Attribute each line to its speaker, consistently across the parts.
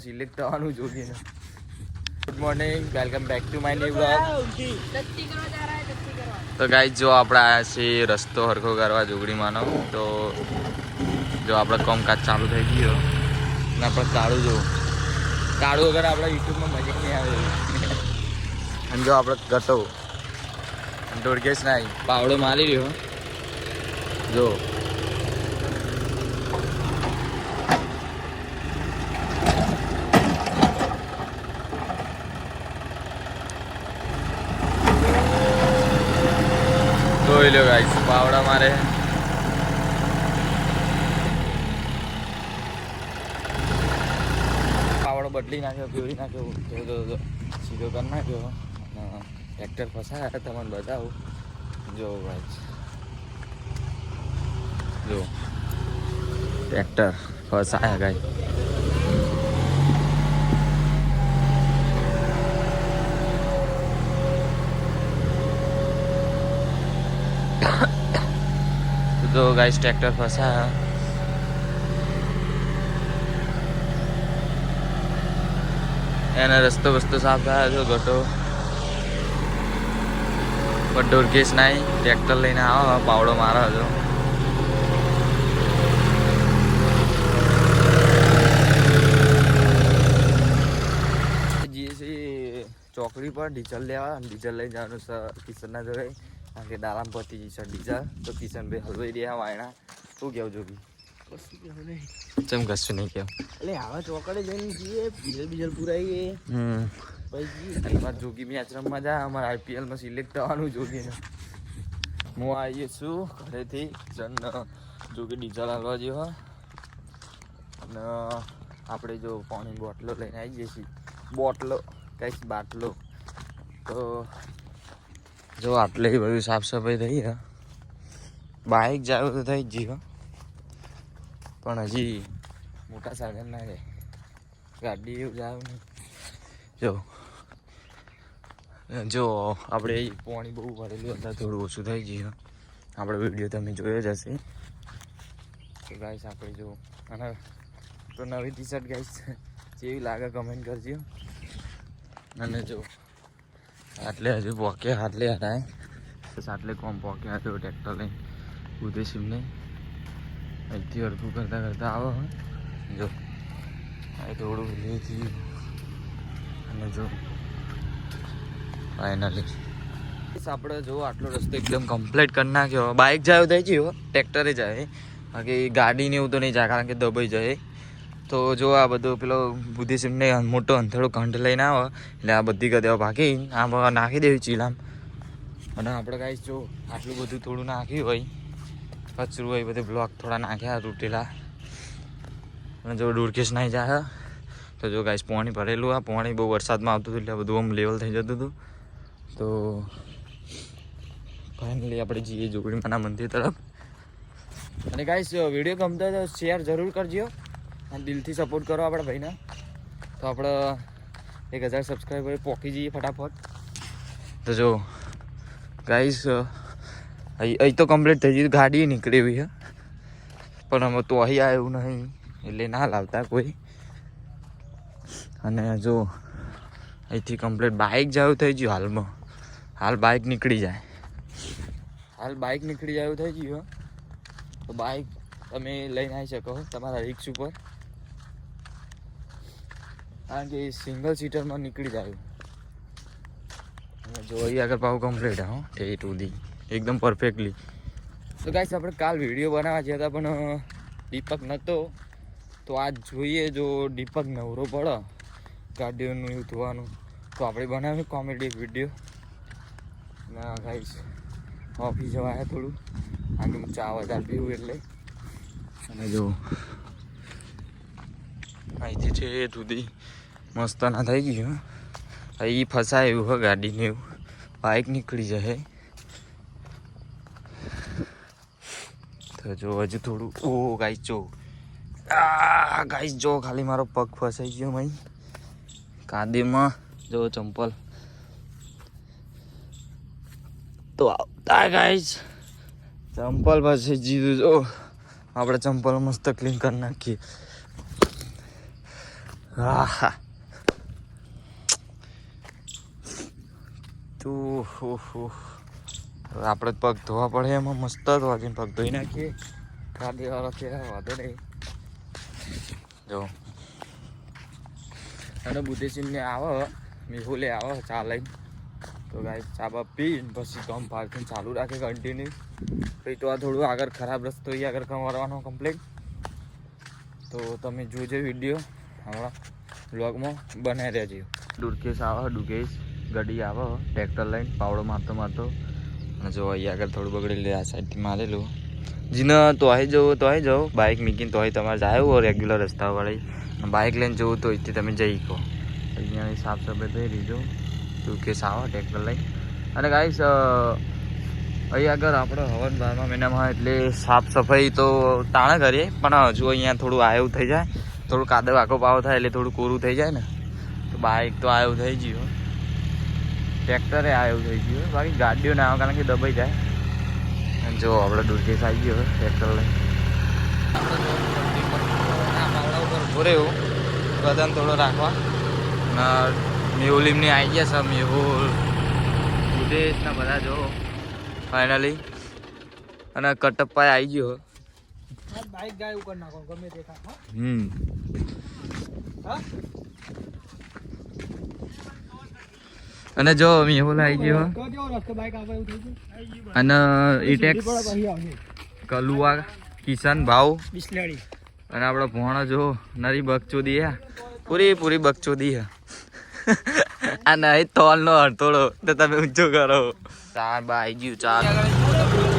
Speaker 1: Select થવાનું જોઈએ good
Speaker 2: morning welcome back to my new vlog
Speaker 1: તો ગાઈઝ જો આપણે આવ્યા છીએ રસ્તો હરખો કરવા જોગડીમાંનો તો જો આપણે કામકાજ ચાલુ થઈ ગયો ને આપણે કાળું જો કાળું વગર આપણે યુટ્યુબમાં મજા નહીં આવે અને જો આપણે ગટો દોડકેશ નાઈ પાવડો મારી રહ્યો. જો. જોઈ લો ગાઈસ પાવડા મારે. પાવડો બદલી નાખ્યો, પીવડી નાખ્યો. સીધો કરી નાખ્યો. ટ્રેક્ટર ફસાયા તમને બતાવું. જો ભાઈ જો. ટ્રેક્ટર ફસાયા ગાઈ તો ગાઈસ ટ્રેક્ટર ફસાયા એના રસ્તો બસ્તો સાફ થયા છો ગટો. પણ ડોરકેશ નાઈ ટ્રેક્ટર લઈને આવો પાવડો મારો હતો. ચોકડી પર ડીઝલ લેવા, ડીઝલ લઈ જવાનું કિશનના જોડે કારણ કે દારામ પતી છે ડીઝલ. તો કિશનભાઈ હલવાઈ રહ્યા વાયણા. શું કેવું જોગી? ચમ કશું નહીં કેવું?
Speaker 3: એટલે આવા ચોકડે જઈને જઈએ બીજલ બીજલ પુરાઈએ.
Speaker 1: હમ.
Speaker 3: પછી
Speaker 1: એમાં જોગી મેચ રમવા જાય અમારે આઈપીએલમાં સિલેક્ટ થવાનું જોગીને. હું આવીએ છું ઘરેથી. જન જોગી ડીઝલ હાલવા જેવો અને આપણે જો પાણી બોટલો લઈને આવી જઈએ છીએ. બોટલો કંઈક બાટલો. તો જો આટલે બધું સાફ સફાઈ થઈ, હે. બાઇક જાય તો થઈ જ ગઈ પણ હજી મોટા સાધન ના જાય ગાડી એવું જાય નહીં. જો. જો, આપણે પાણી બહુ ભરેલું હતા થોડું ઓછું થઈ ગયું આપણે વીડિયો તમે જોયો જ હશે. તો ગાઈસ આપણે જો, અને તો નવી ટી શર્ટ ગાઈસ જેવી લાગે કમેન્ટ કરજો. અને જો આટલે હજુ પોકે, આટલે હટાય આટલે કોમ પોકે હતો ટ્રેક્ટર લઈને ઉદેશીમને અહીંથી અડધું કરતાં કરતાં આવો. જો, આ થોડું લે થયું અને જો ફાઇનલી આપણે જો આટલો રસ્તો એકદમ કમ્પ્લીટ કરી નાખ્યો. બાઇક જાય થઈ ગયો ટ્રેક્ટરે જાય. બાકી ગાડીને એવું તો નહીં જાય, કારણ કે દબાઈ જાય. તો જો આ બધો પેલો બુદ્ધિસ્ટને મોટો અંધળો કંઠ લઈને આવે, એટલે આ બધી ગદેવા ભાગી, આમ નાખી દેવી ચીલામ અને આપણે કાંઈ જો આટલું બધું થોડું નાખ્યું હોય, કચરું હોય બધું બ્લોક થોડા નાખ્યા, તૂટેલા. અને જો ડુરકેશ નાઈ જાય તો જો ગાઈસ પાણી ભરેલું, આ પાણી બહુ વરસાદમાં આવતું હતું એટલે બધું આમ લેવલ થઈ જતું હતું. તો ફાઇનલી આપણે જઈએ જોગડીમાના મંદિર તરફ. અને ગાઈસ વીડિયો ગમતો તો શેર જરૂર કરજો. અને દિલથી સપોર્ટ કરો આપણા ભાઈને. તો આપણે એક હજાર સબસ્ક્રાઈબર પોકી જઈએ ફટાફટ. તો જો ગાઈસ અહીં તો કમ્પ્લીટ થઈ ગયું. ગાડી નીકળી એવી છે પણ અમે તો અહીં આવ્યું નહીં, એટલે ના લાવતા કોઈ. અને જો, અહીંથી કમ્પ્લીટ બાઇક જાવું થઈ ગયું હાલમાં. હાલ બાઇક નીકળી જાય. હાલ બાઇક નીકળી જાય એવું થઈ ગયું. તો બાઇક તમે લઈને આવી શકો તમારા રિક્સ ઉપર. કારણ કે એ સિંગલ સીટરમાં નીકળી જાય. જો અહીં આગળ પાવ કમ્પ્લીટ હો, એ સુધી એકદમ પરફેક્ટલી તો ગાઈસ આપણે કાલ વીડિયો બનાવવા જતા પણ દીપક નહોતો તો આજ જોઈએ જો દીપક નવરો પડે, ગાડીઓનું એવું ધોવાનું. તો આપણે બનાવીએ કોમેડી વીડિયો ના ગાઈસ જવા આવ્યા થોડું. આજે હું ચા વધારે પીવું એટલે. અને જો, અહીંથી છે એ સુધી મસ્ત ના થઈ ગયું અહીં ફસાય એવું હોય ગાડીને એવું. બાઇક નીકળી જાય તો જો હજુ થોડું ઓ, ગાઈસ, જો. આ, ગાઈસ, જો, ખાલી મારો પગ ફસાઈ ગયો ભાઈ. કાંદીમાં, જો, ચંપલ. તો આવતા, ગાઈસ. ચંપલ પાસે જીધું જો. આપણે ચંપલ મસ્ત ક્લીન કરી નાખીએ. હા હા તું આપણે જ પગ ધોવા પડે એમાં, મસ્ત વાગીને પગ ધોઈ નાખીએ. ગાડી વાળો છે વાંધો નહીં. જો. અને બુદ્ધિસિંહને આવો, મેહુલે આવો, ચા લઈને. તો ગાય ચા બા પીને પછી કામ પાર્કિંગ ચાલુ રાખે કન્ટિન્યુ પછી તો આ થોડું આગળ ખરાબ રસ્તો એ આગળ કમાવાનો કમ્પ્લેટ તો તમે જોજો વીડિયો હમણાં. બ્લોગમાં બનાવી રહેજો. દુર્કેશ આવે, દુર્કેશ. ગાડી આવે, ટ્રેક્ટર લઈને, પાવડો મારતો મારતો. અને જો અહીંયા આગળ થોડું બગડેલું આ સાઈડથી મારેલું. જીને તો અહીં જવું તો અહીં જાઓ બાઇક મૂકીને તો અહીં તમારે જાય હો રેગ્યુલર રસ્તાવાળી. બાઇક લઈને જવું તો અહીંથી તમે જઈ કહો અહીંયા સાફ સફાઈ થઈ લીધો તું કેસ આવો, ટ્રેક્ટર લઈને અને ગાઈસ અહીં આગળ આપણે હવન બારમા મહિનામાં એટલે સાફ સફાઈ તો તાણે કરીએ, પણ હજુ અહીંયા થોડું આયવું થઈ જાય, થોડું કાદવ આખો પાવો થાય એટલે થોડું કોરું થઈ જાય ને. તો બાઇક તો આવું થઈ ગયું. ટ્રેક્ટરે આવ્યું થઈ ગયું બાકી ગાડીઓ ના આવે કારણ કે દબાઈ જાય. અને જો આપણે દુર્ગેશ આવી ગયો ટ્રેક્ટર લઈ ઊભો વજન થોડો રાખવા. અને મેહુલ આવી ગયા છે મેહુલ. ઉદેશને બધા જો. ફાઇનલી અને કટપ્પા આવી ગયો
Speaker 3: બાઈક ગાય ઉપર નાખો ગમે તે
Speaker 1: હમ.
Speaker 3: હા?
Speaker 1: અને જો મેહુલ આવી ગયો. અને ઇટેક્સ. કલુઆ કિશન ભાવ અને આપણો ભોણો જો નરી બકચોદી હે. પૂરી પૂરી બકચોદી હે. આ નહીં તોલ નો હડતોડો. તો તમે ઊંચો કરો? ચાર બા આવી ગયું ચાર.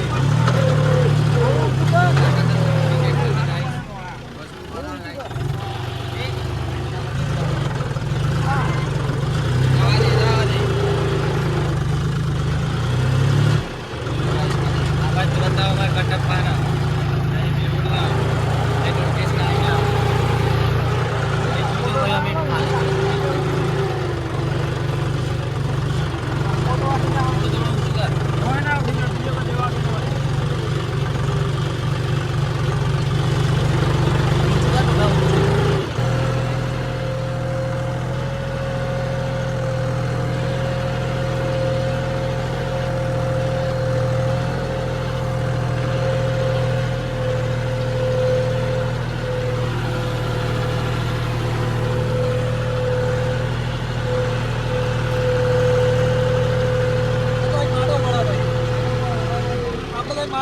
Speaker 3: આપણે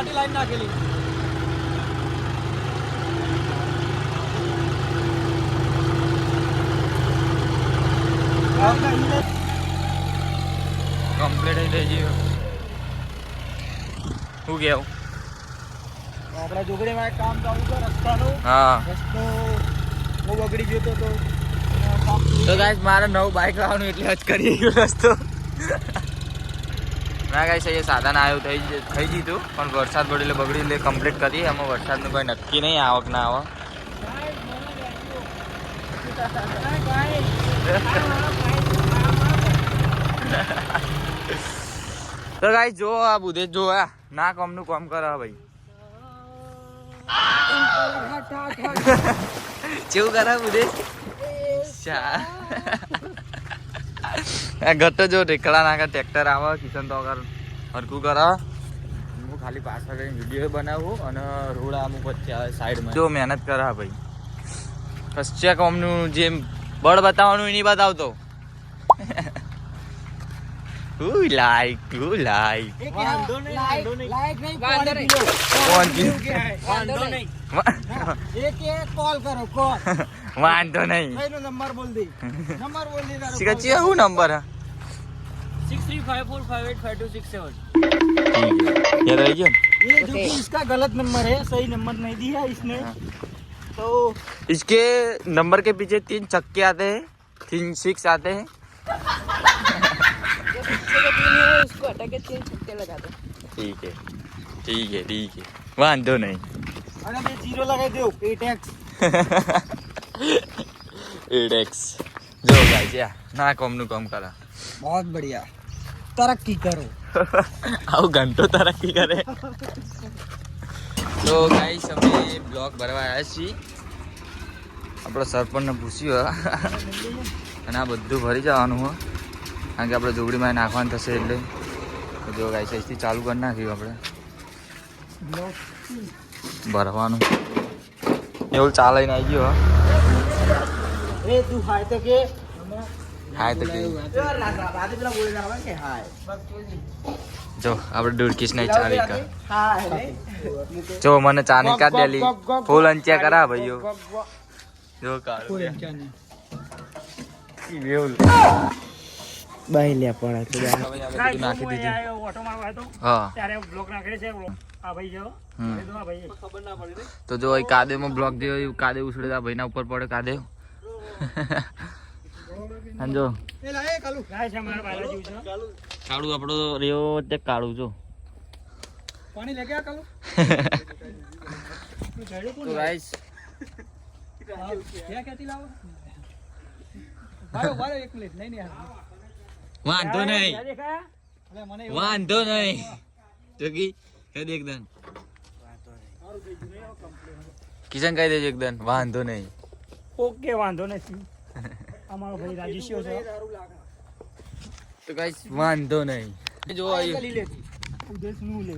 Speaker 3: માટી લાઈન નાખેલી.
Speaker 1: કમ્પ્લીટ થઈ ગયું. શું કેવું
Speaker 3: આપણા જોગડીમાં એક કામ ચાલુ છે રસ્તાનું.
Speaker 1: હા.
Speaker 3: રસ્તો બહુ બગડી ગયો તો તો
Speaker 1: ગાઈસ મારે નવું બાઇક લાવવાનું એટલે જ કરી ગયો રસ્તો. ના ગાઈસ એ સાધન આવ્યું થઈ થઈ જીતું પણ વરસાદ પડ્યો એટલે બગડી એટલે કમ્પ્લીટ કરી. એમાં વરસાદનું કોઈ નક્કી નહીં આવક ના આવે તો ગાઈસ જો આ બુધે જો આ ના કોમનું કામ કરે ભાઈ. જેવું કરે બુધે? આ ઘટ જો ઢેકડા નાખે ટ્રેક્ટર આવે કિશન તો આગળ હરકું કરાવ હું ખાલી પાછળ જઈને વીડિયો બનાવું અને રોડ અમુક વચ્ચે આવે સાઈડમાં જો મહેનત કરા ભાઈ. કશ્ય કોમનું જે બળ બતાવવાનું એની બતાવતો હું લાઈક હું લાઈક
Speaker 3: વાંધો નહીં વાંધો નહીં.
Speaker 2: વાંધો નહીં.
Speaker 3: પીલો.
Speaker 1: કોણ
Speaker 3: એવું
Speaker 1: કીધું?
Speaker 3: કહેવાય. વાંધો નહીં. એક એક કોલ કરો કોલ
Speaker 1: વાંધો નહીં
Speaker 3: એનો નંબર બોલ દે નંબર બોલ દે તારો
Speaker 1: શીખા ચિયા શું નંબર હે
Speaker 3: six three five four five eight five two six seven
Speaker 1: યાદ રહી ગયો
Speaker 3: ये जो कि इसका गलत नंबर है सही नंबर नहीं दिया इसने तो
Speaker 1: इसके नंबर के पीछे तीन चक्के आते हैं तीन सिक्स आते हैं
Speaker 2: जो पीछे के तीन है उसको हटा के तीन छक्के लगा दो
Speaker 1: ठीक है ठीक है ठीक है वांधो नहीं
Speaker 3: अरे मैं जीरो लगा दो पे टैक्स
Speaker 1: एडेक्स જો ગાય છે ના કોમનું કામ કરે
Speaker 3: बहुत बढ़िया तरक्की करो
Speaker 1: આવું ઘંટો તરક્કી કરે તો ગાઈસ અમે બ્લોક ભરવા આવ્યા છીએ આપણો સરપંચને પૂછ્યું અને આ બધું ભરી જવાનું હો કારણ કે આપણે જોગડીમાં નાખવાનું થશે એટલે તો જો ગાઈસ અહીંથી ચાલુ કરી નાખ્યું આપણે ભરવાનું એવું ચાલે ને આવી ગયો
Speaker 3: એ તું હાય તો કે.
Speaker 1: હાય તો કેવું જો આપણે દુરકીશ નહીં ચાલી કર જો મને ચાની કાઢ દેલી ફૂલ અંચ્યા કરા ભાઈઓ. જો કાઢું.
Speaker 3: બાઈ લે પડે તો
Speaker 1: નાખી દીધી.
Speaker 3: ઓટો મારવા હતો.
Speaker 1: હા.
Speaker 3: ત્યારે બ્લોક નાખે છે ભાઈ ભાઈ.
Speaker 1: તો જો એ કાદેવમાં બ્લોક જેવો કાદેવ ઉછળે તો આ ભાઈના ઉપર પડે કાદેવ. અને જો
Speaker 3: ગાય છે મારા બાયલા જેવું છે
Speaker 1: કાળું આપણો રેવો તે કાળું જો.
Speaker 3: પાણી લે ગયા કાલુ
Speaker 1: તો ગાઈસ
Speaker 3: ક્યાં ક્યાંથી લાવો? બાયો બાયો એક મિનિટ નહીં નહીં
Speaker 1: વાંધો નહીં. વાંધો નહીં. જોગી હે એકદમ કિશન કહી દેજો એકદમ વાંધો નહીં.
Speaker 3: ઓકે વાંધો નથી. અમારો ભાઈ રાજેશિયો છે.
Speaker 1: તો ગાઈસ વાંધો નહીં. જો
Speaker 3: ઉદેશનું લે